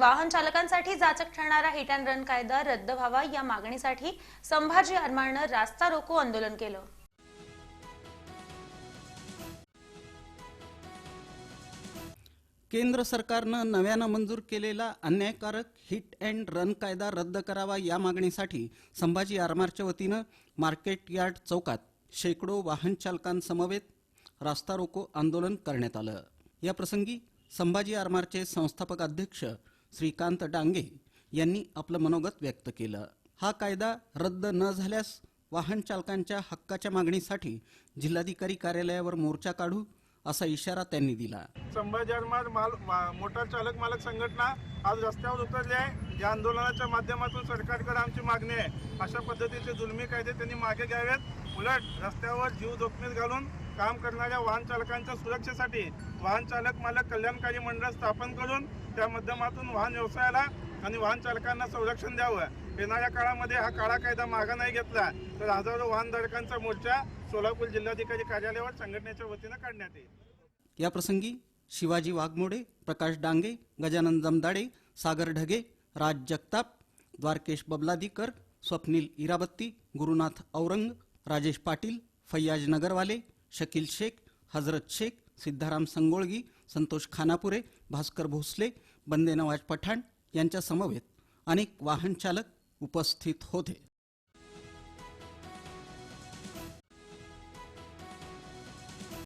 वाहन चालकांसाठी जाचक ठरणारा हिट अँड रन कायदा रद्द व्हावा या मागणीसाठी संभाजी आरमाळनं रास्ता रोको आंदोलन केलं. केंद्र सरकारनं नव्यानं मंजूर केलेला अन्यायकारक हिट अँड रन कायदा रद्द करावा या मागणीसाठी संभाजी आरमारच्या वतीनं मार्केट यार्ड चौकात शेकडो वाहन चालकांसमवेत रास्ता रोको आंदोलन करण्यात आलं. या प्रसंगी संभाजी आरमारचे संस्थापक अध्यक्ष श्रीकांत डांगे यांनी आपलं मनोगत व्यक्त केलं. हा कायदा रद्द न झाल्यास वाहन चालकांच्या हक्काच्या मागणीसाठी जिल्हाधिकारी कार्यालयावर मोर्चा काढू असा इशारा त्यांनी दिला. संभाजी माल मा- मोटार चालक मालक संघटना आज रस्त्यावर उतरली आहे. या आंदोलनाच्या माध्यमातून सरकारकडे आमची मागणी आहे. अशा पद्धतीचे जुलमी कायदे त्यांनी मागे घ्यावेत. उलट रस्त्यावर जीव जोखमीत घालून काम करणाऱ्या वाहन चालकांच्या सुरक्षेसाठी वाहन चालक मालक कल्याणकारी मंडळ स्थापन करून त्या माध्यमातून वाहन व्यवसायाला आणि वाहन चालकांना संरक्षण द्यावं. येणाऱ्या काळामध्ये हा काळा कायदा मागा नाही घेतला तर हजारो वाहनधारकांचा मोर्चा सोलापूर जिल्हाधिकारी कार्यालयावर संघटनेच्या वतीनं काढण्यात येईल. या प्रसंगी शिवाजी वाघमोडे प्रकाश डांगे गजानन जमदाडे सागर ढगे राज जगताप द्वारकेश बबलादीकर स्वप्नील इराबत्ती गुरुनाथ औरंग राजेश पाटील फैयाज नगरवाले शकील शेख हजरत शेख सिद्धाराम संगोळगी संतोष खानापुरे भास्कर भोसले बंदे नवाज पठाण यांच्या समवेत अनेक वाहन चालक उपस्थित होते.